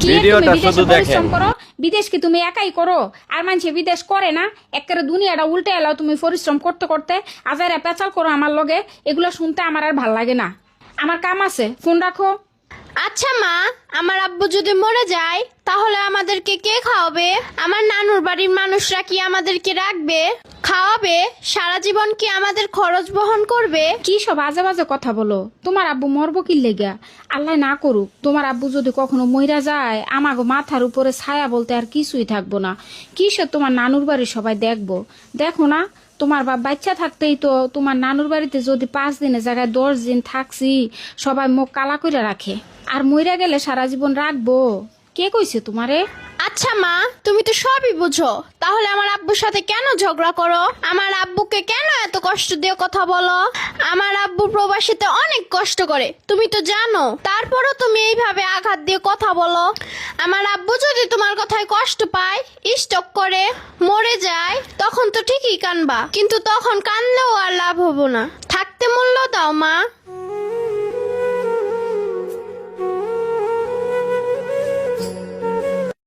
কি তুমি বিদেশে পরিশ্রম করো বিদেশ কি তুমি একাই করো। আর মানুষ বিদেশ করে না একেবারে দুনিয়াটা উল্টে এলাও তুমি পরিশ্রম করতে করতে আজারে পেঁচাল করো আমার লগে এগুলো শুনতে আমার আর ভালো লাগে না। আমার কাম আছে ফোন রাখো আচ্ছা মা, আমার আব্বু যদি মরে যায়, তাহলে আমাদেরকে কে খাওয়াবে? আমার নানুর বাড়ির মানুষরা কি আমাদেরকে রাখবে? খাওয়াবে? সারা জীবন কি আমাদের খরচ বহন করবে? কি সব আজে বাজে কথা বলো? তোমার আব্বু মরবো কি লেগা? আল্লাহ না করুক, তোমার আব্বু যদি কখনো মইরা যায়, আমাগো মাথার উপরে ছায়া বলতে আর কিছুই থাকব না। কিসব তোমার নানুর বাড়ি সবাই দেখব? দেখো না, তোমার বাপ বাচ্চা থাকতেই তো তোমার নানুর বাড়িতে যদি পাঁচ দিনের জায়গায় দশ দিন থাকছি, সবাই মুখ কালা করে রাখে। আর মইরা গেলে সারা জীবন রাখব। কে কইছে তোমারে? আচ্ছা মা, তুমি তো সবই বুঝো। তাহলে আমার আব্বুর সাথে কেন ঝগড়া করো? আমার আব্বুকে কেন এত কষ্ট দিয়ে কথা বলো? আমার আব্বু প্রবাসীতে অনেক কষ্ট করে, তুমি তো জানো। তারপরও তুমি এইভাবে আঘাত দিয়ে কথা বলো। আমার আব্বু যদি তোমার কথায় কষ্ট পায়, স্টক করে, মরে যায়, তখন তো ঠিকই কানবা। কিন্তু তখন কানলেও আর লাভ হব না। থাকতে মূল্য দাও মা।